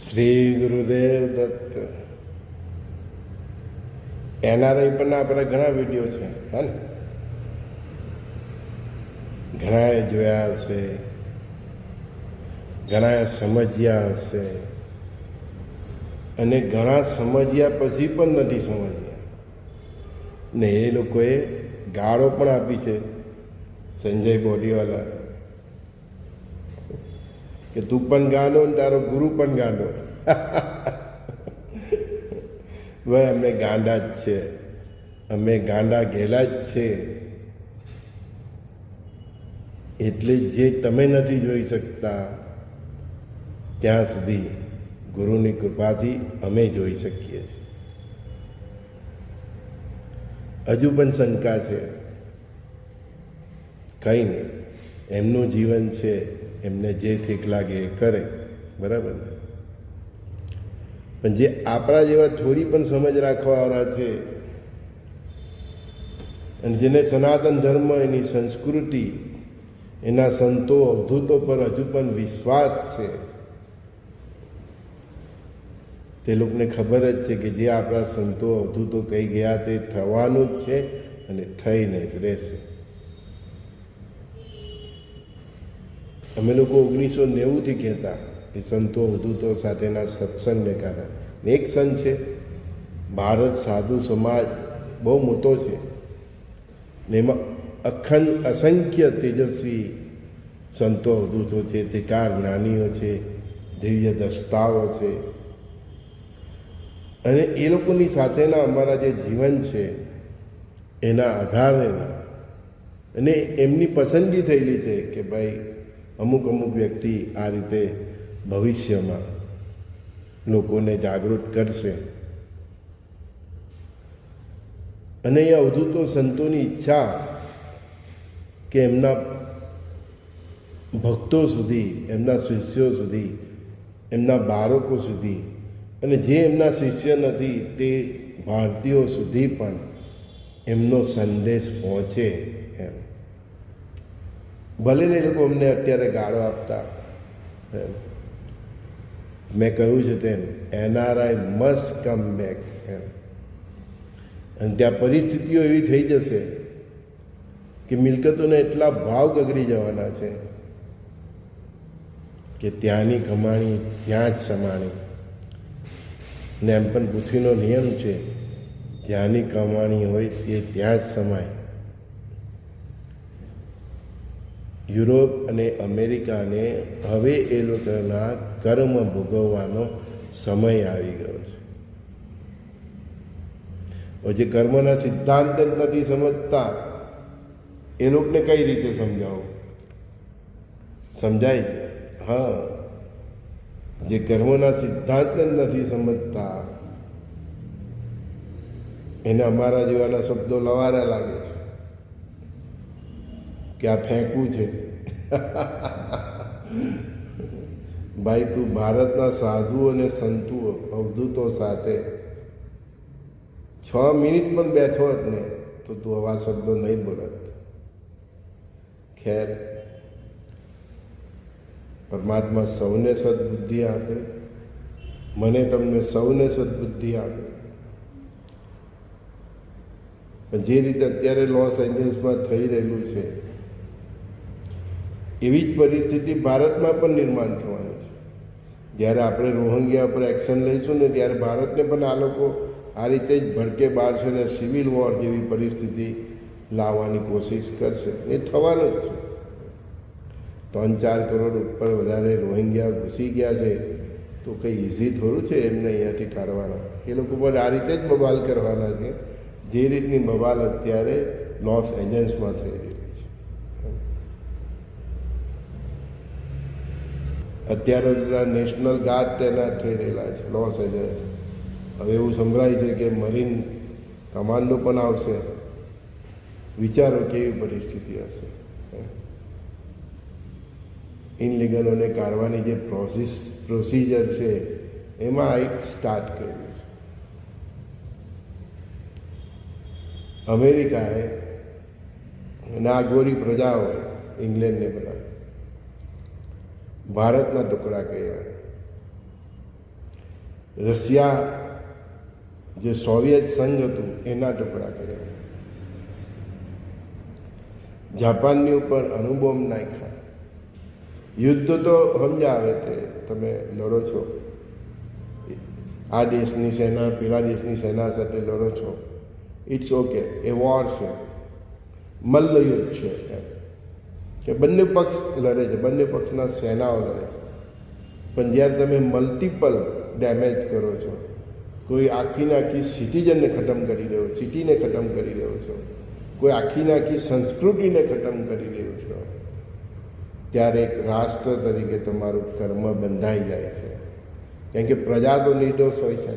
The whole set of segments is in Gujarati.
શ્રી ગુરુદેવ દત્ત. એનઆરઆઈ પરના આપણા ઘણા વીડિયો છે, હા ને? ઘણાએ જોયા હશે, ઘણાએ સમજ્યા હશે, અને ઘણા સમજ્યા પછી પણ નથી સમજ્યા. ને એ લોકોએ ગાળો પણ આપી છે, સંજય બોડીવાલા કે તું પણ ગાંડો ને તારો ગુરુ પણ ગાંડો ભાઈ, અમે ગાંડા જ છે. અમે ગાંડા ગેલા જ છે. એટલે જે તમે નથી જોઈ શકતા, ત્યાં સુધી ગુરુની કૃપાથી અમે જોઈ શકીએ છીએ. હજુ પણ શંકા છે. કંઈ નહીં. એમનું જીવન છે. એમને જે ઠીક લાગે એ કરે. બરાબર ને? પણ જે આપણા જેવા થોડી પણ સમજ રાખવાવાળા છે અને જેને સનાતન ધર્મ, એની સંસ્કૃતિ, એના સંતો, અવધૂતો પર હજુ પણ વિશ્વાસ છે, તે લોકોને ખબર જ છે કે જે આપણા સંતો, અવધૂતો કહી ગયા તે થવાનું જ છે અને થઈને જ રહેશે. અમે લોકો ઓગણીસો નેવુંથી કહેતા, એ સંતો અવધૂતો સાથેના સત્સંગને કારણે. એક સંત છે, ભારત સાધુ સમાજ બહુ મોટો છે. ને એમાં અખંડ અસંખ્ય તેજસ્વી સંતો અવધૂતો છે, ધિકાર જ્ઞાનીઓ છે, દિવ્ય દસ્તાઓ છે. અને એ લોકોની સાથેના અમારા જે જીવન છે, એના આધારેના અને એમની પસંદગી થયેલી છે કે ભાઈ અમુક અમુક વ્યક્તિ આ રીતે ભવિષ્યમાં લોકોને જાગૃત કરશે. અને એ અવધૂતો સંતોની ઈચ્છા કે એમના ભક્તો સુધી, એમના શિષ્યો સુધી, એમના બાળકો સુધી અને જે એમના શિષ્ય નથી તે ભારતીયો સુધી પણ એમનો સંદેશ પહોંચે એમ. ભલે ને એ લોકો અમને અત્યારે ગાળો આપતા. મેં કહ્યું છે તેમ, એનઆરઆઈ મસ્ટ કમ બેક. એમ. અને ત્યાં પરિસ્થિતિઓ એવી થઈ જશે કે મિલકતોને એટલા ભાવ ગગડી જવાના છે કે ત્યાંની કમાણી ત્યાં જ સમાણી. ને એમ પણ પૃથ્વીનો નિયમ છે, જ્યાંની કમાણી હોય તે ત્યાં જ સમાય. યુરોપ અને અમેરિકાને હવે એ લોકોના કર્મ ભોગવવાનો સમય આવી ગયો છે. જે કર્મના સિદ્ધાંત જ નથી સમજતા, એ લોકોને કઈ રીતે સમજાવો? સમજાય હા. જે કર્મના સિદ્ધાંત જ નથી સમજતા, એને અમારા જેવાના શબ્દો લવારા લાગે છે. કે આ ફેંકવું છે? ભાઈ, તું ભારતના સાધુઓ અને સંતુઓ, અવધૂતો સાથે છ મિનિટ પણ બેઠો જ ને તો તું આવા શબ્દો નહીં બોલત. ખેર, પરમાત્મા સૌને સદબુદ્ધિ આપે. મને તમને સૌને સદબુદ્ધિ આપે. પણ જે રીતે અત્યારે લોસ એન્જલ્સમાં થઈ રહેલું છે એવી જ પરિસ્થિતિ ભારતમાં પણ નિર્માણ થવાની છે. જ્યારે આપણે રોહિંગ્યા પર એક્શન લઈશું ને ત્યારે ભારતને પણ આ લોકો આ રીતે જ ભડકે બારશે ને સિવિલ વોર જેવી પરિસ્થિતિ લાવવાની કોશિશ કરશે. એ થવાનું જ છે. ત્રણ ચાર કરોડ ઉપર વધારે રોહિંગ્યા ઘૂસી ગયા છે, તો કંઈ ઇઝી થોડું છે એમને અહીંયાથી કાઢવાના? એ લોકો પણ આ રીતે જ બબાલ કરવાના છે. જે રીતની બબાલ અત્યારે લોસ એન્જલ્સમાં થઈ રહી છે અત્યારે નેશનલ ગાર્ડ તૈનાત થઈ રહેલા છે લોસ એન્જલ્સ હવે એવું સંભળાય છે કે મરીન કમાન્ડો પણ આવશે. વિચારો કેવી પરિસ્થિતિ હશે ઇનલીગલોને કાઢવાની જે પ્રોસેસ પ્રોસિજર છે, એમાં એક સ્ટાર્ટ કર્યું છે. અમેરિકાએ નાગોરી પ્રજા હોય ઇંગ્લેન્ડને બધા ભારતના ટુકડા કર્યા રશિયા જે સોવિયત સંઘ હતું, એના ટુકડા કર્યા જાપાનની ઉપર અણુબોમ્બ નાખ્યા. યુદ્ધ તો સમજાવે કે તમે લડો છો. આ દેશની સેના, પેલા દેશની સેના સાથે લડો છો. ઇટ્સ ઓકે એ વોર છે. મલ્લયુદ્ધ છે. એમ કે બંને પક્ષ લડે છે, બંને પક્ષના સેનાઓ લડે છે. પણ જ્યારે તમે મલ્ટિપલ ડેમેજ કરો છો, કોઈ આખીને આખી સિટીઝનને ખતમ કરી રહ્યો સિટીને ખતમ કરી રહ્યો છો, કોઈ આખીને આખી સંસ્કૃતિને ખતમ કરી રહ્યો છો, ત્યારે એક રાષ્ટ્ર તરીકે તમારું કર્મ બંધાઈ જાય છે. કેમ કે પ્રજા તો નિર્દોષ હોય છે.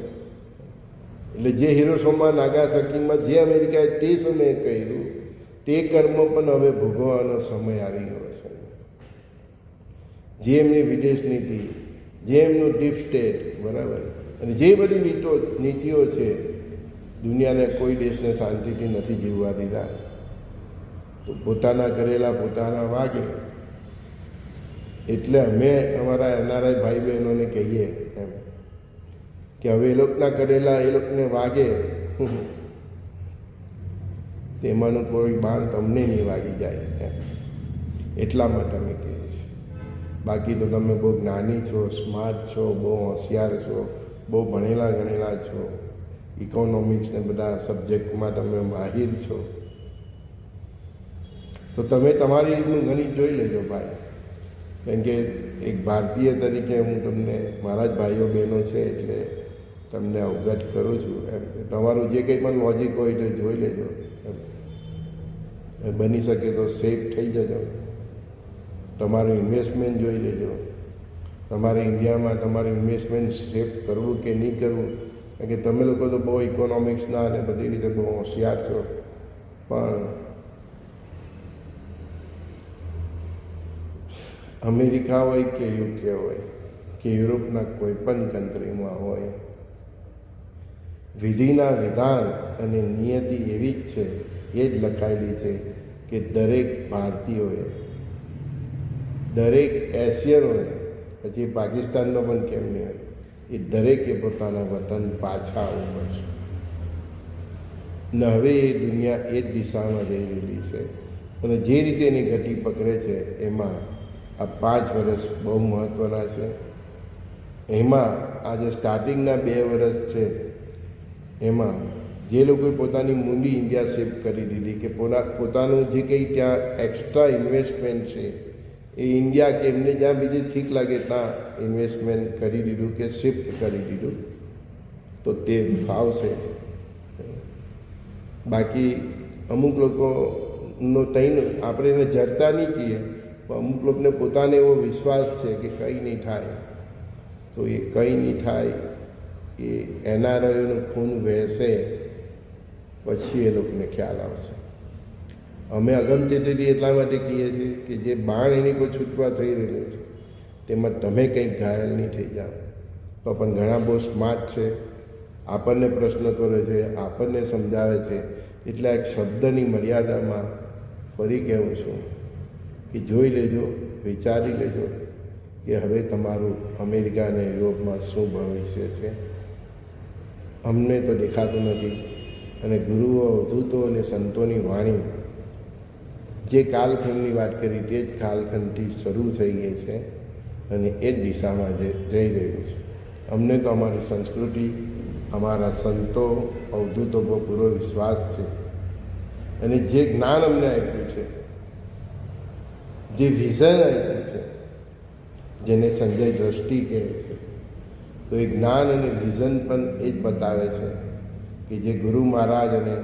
એટલે જે હિરોશોમાં નાગાસાકીમાં જે અમેરિકાએ તે સમયે કર્યું તે કર્મ પણ હવે ભોગવવાનો સમય આવી ગયો છે. જે એમની વિદેશ નીતિ જે એમનું ડીપ સ્ટેટ બરાબર? અને જે બધી નીતો, નીતિઓ છે, દુનિયાને કોઈ દેશને શાંતિથી નથી જીવવા દીધા. તો પોતાના કરેલા પોતાના વાગે. એટલે અમે અમારા એનઆરઆઈ ભાઈ બહેનોને કહીએ એમ, કે હવે એ લોકોના કરેલા એ લોકોને વાગે. તેમાંનું કોઈ બાણ તમને નહીં વાગી જાય એટલા માટે અમે કહીએ છીએ. બાકી તો તમે બહુ જ્ઞાની છો સ્માર્ટ છો, બહુ હોશિયાર છો, બહુ ભણેલા ગણેલા છો. ઇકોનોમિક્સ ને બધા સબ્જેક્ટમાં તમે માહિર છો. તો તમે તમારી રીતનું ગણિત જોઈ લેજો ભાઈ. કેમ કે એક ભારતીય તરીકે હું તમને, મારા જ ભાઈઓ બહેનો છે એટલે તમને અવગત કરું છું એમ. તમારું જે કંઈ પણ લોજિક હોય તે જોઈ લેજો. બની શકે તો સેફ થઈ જજો. તમારું ઇન્વેસ્ટમેન્ટ જોઈ લેજો. તમારે ઇન્ડિયામાં તમારું ઇન્વેસ્ટમેન્ટ સેફ કરવું કે નહીં કરવું? કારણ કે તમે લોકો તો બહુ ઇકોનોમિક્સના અને બધી રીતે બહુ હોશિયાર છો. પણ અમેરિકા હોય કે યુકે હોય કે યુરોપના કોઈ પણ કન્ટ્રીમાં હોય, વિધિના વિધાન અને નિયતિ એવી જ છે એ જ લખાયેલી છે કે દરેક ભારતીયોએ, દરેક એશિયનોએ, પછી પાકિસ્તાનનો પણ કેમ નહીં હોય, એ દરેકે પોતાના વતન પાછા આવવું પડશે ને હવે એ દુનિયા એ જ દિશામાં જઈ રહેલી છે. અને જે રીતે એની ગતિ પકડે છે, એમાં આ પાંચ વર્ષ બહુ મહત્ત્વના છે. એમાં આ જે સ્ટાર્ટિંગના બે વર્ષ છે, એમાં જે લોકોએ પોતાની મૂડી ઇન્ડિયા શિફ્ટ કરી દીધી કે પોતા પોતાનું જે કંઈ ત્યાં એક્સ્ટ્રા ઇન્વેસ્ટમેન્ટ છે, એ ઇન્ડિયા કે એમને જ્યાં બીજે ઠીક લાગે ત્યાં ઇન્વેસ્ટમેન્ટ કરી દીધું કે શિફ્ટ કરી દીધું. તો તે ફાવશે બાકી અમુક લોકોનો તૈન, આપણે એને જરતા નહીં કહીએ, પણ અમુક લોકોને પોતાને એવો વિશ્વાસ છે કે કંઈ નહીં થાય. તો એ કંઈ નહીં થાય, એ એનઆરઆઈઓનું ખૂન વહેશે પછી એ લોકોને ખ્યાલ આવશે. અમે અગમચેતીથી એટલા માટે કહીએ છીએ કે જે બાણ એની પર છૂટવા થઈ રહેલું છે, તેમાં તમે કંઈક ઘાયલ નહીં થઈ જાઓ. તો પણ ઘણા બહુ સ્માર્ટ છે. આપણને પ્રશ્ન કરે છે, આપણને સમજાવે છે. એટલે એક શબ્દની મર્યાદામાં ફરી કહેવું છું કે જોઈ લેજો, વિચારી લેજો કે હવે તમારું અમેરિકા અને યુરોપમાં શું ભવિષ્ય છે. અમને તો દેખાતું નથી. અને ગુરુઓ અવધૂતો અને સંતોની વાણી. જે કાલખંડની વાત કરી, તે જ કાલખંડથી શરૂ થઈ ગઈ છે અને એ જ દિશામાં જઈ રહ્યું છે. અમને તો અમારી સંસ્કૃતિ, અમારા સંતો, અવધૂતો પર પૂરો વિશ્વાસ છે. અને જે જ્ઞાન અમને આપ્યું છે, જે વિઝન આપ્યું છે, જેને સંજય દ્રષ્ટિ કહે છે, તો એ જ્ઞાન અને વિઝન પણ એ જ બતાવે છે કે જે ગુરુ મહારાજ અને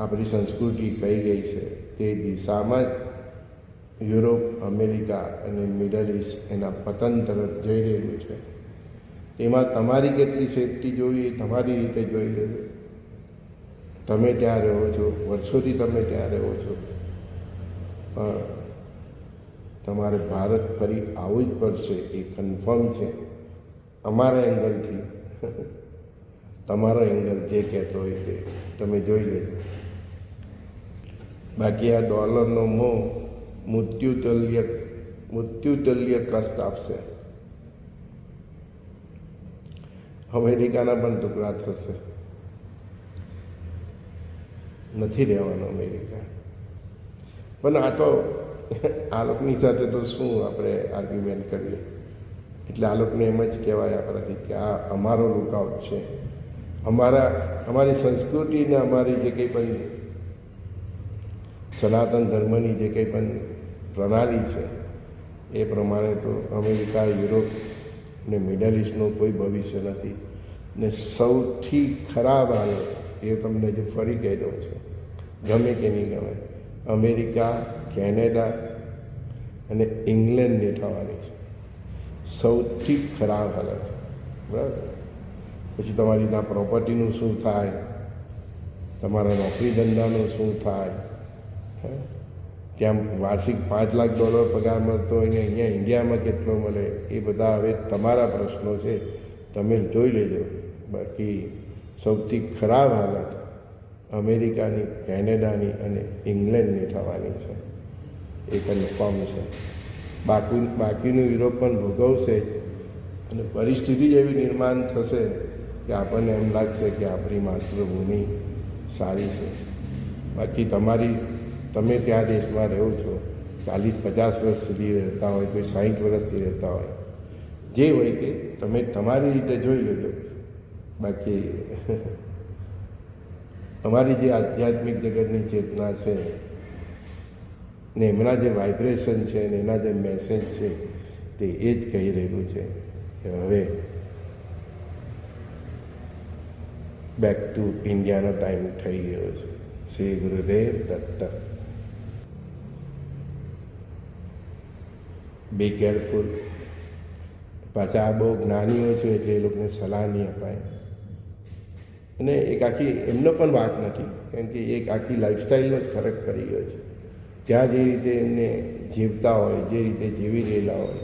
આપણી સંસ્કૃતિ કહી ગઈ છે, તે દિશામાં જ યુરોપ, અમેરિકા અને મિડલ ઇસ્ટ એના પતન તરફ જઈ રહેલું છે. એમાં તમારી કેટલી સેફટી જોવી એ તમારી રીતે જોઈ લેજો તમે ત્યાં રહો છો, વર્ષોથી તમે ત્યાં રહો છો. પણ તમારે ભારત ફરી આવવું જ પડશે, એ કન્ફર્મ છે. અમારા એંગલથી તમારો એંગલ જે કહેતો હોય તે તમે જોઈ લેજો. બાકી આ ડોલરનો મોહ મૃત્યુતુલ્ય મૃત્યુતુલ્ય કષ્ટ આપશે. અમેરિકાના પણ ટુકડા થશે. નથી રહેવાનું અમેરિકા. પણ આ તો આ લોકોની સાથે તો શું આપણે આર્ગ્યુમેન્ટ કરીએ? એટલે આ લોકોને એમ જ કહેવાય આપણાથી કે આ અમારો લુકઆઉટ છે. અમારા, અમારી સંસ્કૃતિ ને અમારી જે કંઈ પણ સનાતન ધર્મની જે કંઈ પણ પ્રણાલી છે, એ પ્રમાણે તો અમેરિકા, યુરોપ ને મિડલ ઇસ્ટનું કોઈ ભવિષ્ય નથી. ને સૌથી ખરાબ હાલત એ તમને જે ફરી કહી દઉં છું, ગમે કે નહીં ગમે, અમેરિકા, કેનેડા અને ઇંગ્લેન્ડની થવાની છે. સૌથી ખરાબ હાલત. બરાબર? પછી તમારી ત્યાં પ્રોપર્ટીનું શું થાય? તમારા નોકરી ધંધાનું શું થાય? કેમ વાર્ષિક પાંચ લાખ ડોલર પગાર મળતો હોય અહીંયા ઇન્ડિયામાં કેટલો મળે? એ બધા હવે તમારા પ્રશ્નો છે. તમે જોઈ લેજો. બાકી સૌથી ખરાબ હાલત અમેરિકાની, કેનેડાની અને ઇંગ્લેન્ડની થવાની છે. એ કન્ફર્મ છે. બાકી બાકીનું યુરોપ પણ ભોગવશે અને પરિસ્થિતિ જ એવી નિર્માણ થશે. કે આપણને એમ લાગશે કે આપણી માતૃભૂમિ સારી છે. બાકી તમારી, તમે ત્યાં દેશમાં રહો છો, ચાલીસ પચાસ વર્ષ સુધી રહેતા હોય, કોઈ સાઠ વર્ષથી રહેતા હોય, જે હોય તે તમે તમારી રીતે જોઈ લેજો. બાકી અમારી જે આધ્યાત્મિક જગતની ચેતના છે ને એમના જે વાઇબ્રેશન છે ને એના જે મેસેજ છે તે એ જ કહી રહેલું છે કે હવે બેક ટુ ઇન્ડિયાનો ટાઈમ થઈ ગયો છે શ્રી ગુરુદેવ દત્ત બી કેરફુલ પાછા આ બહુ જ્ઞાનીઓ છે એટલે એ લોકોને સલાહ નહીં અપાય. અને એક આખી, એમનો પણ વાત નથી, કેમ કે એક આખી લાઈફસ્ટાઈલનો જ ફરક પડી ગયો છે. ત્યાં જે રીતે એમને જીવતા હોય, જે રીતે જીવી રહેલા હોય,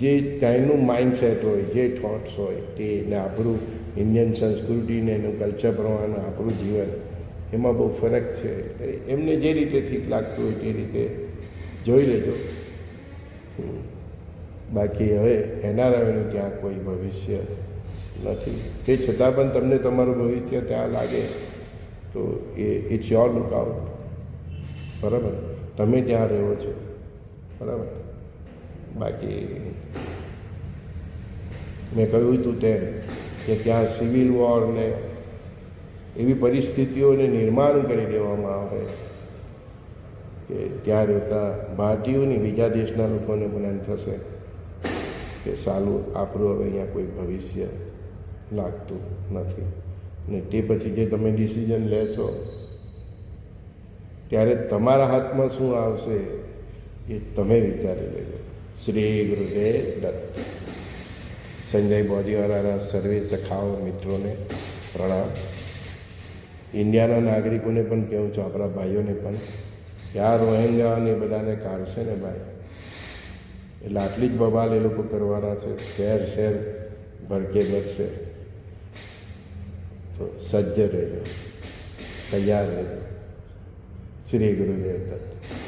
જે ટાઈમનું માઇન્ડસેટ હોય, જે થોટ્સ હોય, તે એને આપણું ઇન્ડિયન સંસ્કૃતિને એનું કલ્ચર પ્રમાણે આપણું જીવન, એમાં બહુ ફરક છે. એમને જે રીતે ઠીક લાગતું હોય તે રીતે જોઈ લેજો. બાકી હવે એનઆરઆઈનું ત્યાં કોઈ ભવિષ્ય નથી. તે છતાં પણ તમને તમારું ભવિષ્ય ત્યાં લાગે, તો એ ઇટ્સ યોર લુકઆઉટ બરાબર? તમે ત્યાં રહો છો. બરાબર? બાકી મેં કહ્યું હતું તેમ. કે ત્યાં સિવિલ વોર ને એવી પરિસ્થિતિઓને નિર્માણ કરી દેવામાં આવે કે ત્યાં રહેતા ભારતીયોની બીજા દેશના લોકોને એમ થશે કે સાલું આપણું હવે અહીંયા કોઈ ભવિષ્ય લાગતું નથી. ને તે પછી જે તમે ડિસિઝન લેશો, ત્યારે તમારા હાથમાં શું આવશે એ તમે વિચારી લેજો. શ્રી ગુરુદેવ દત્ત. સંજય બોરીવાલાના સર્વે સખાઓ મિત્રોને પ્રણામ. ઇન્ડિયાના નાગરિકોને પણ કહું છું, આપણા ભાઈઓને પણ. કે આ રોહિંગ્યાને બધાને કાઢશે ને ભાઈ? એટલે આટલી જ બબાલ એ લોકો કરવાના છે. શહેર શહેર ભડકે ભરશે. તો સજ્જ રહેજો. તૈયાર રહેજો. શ્રી ગુરુદેવ દત્ત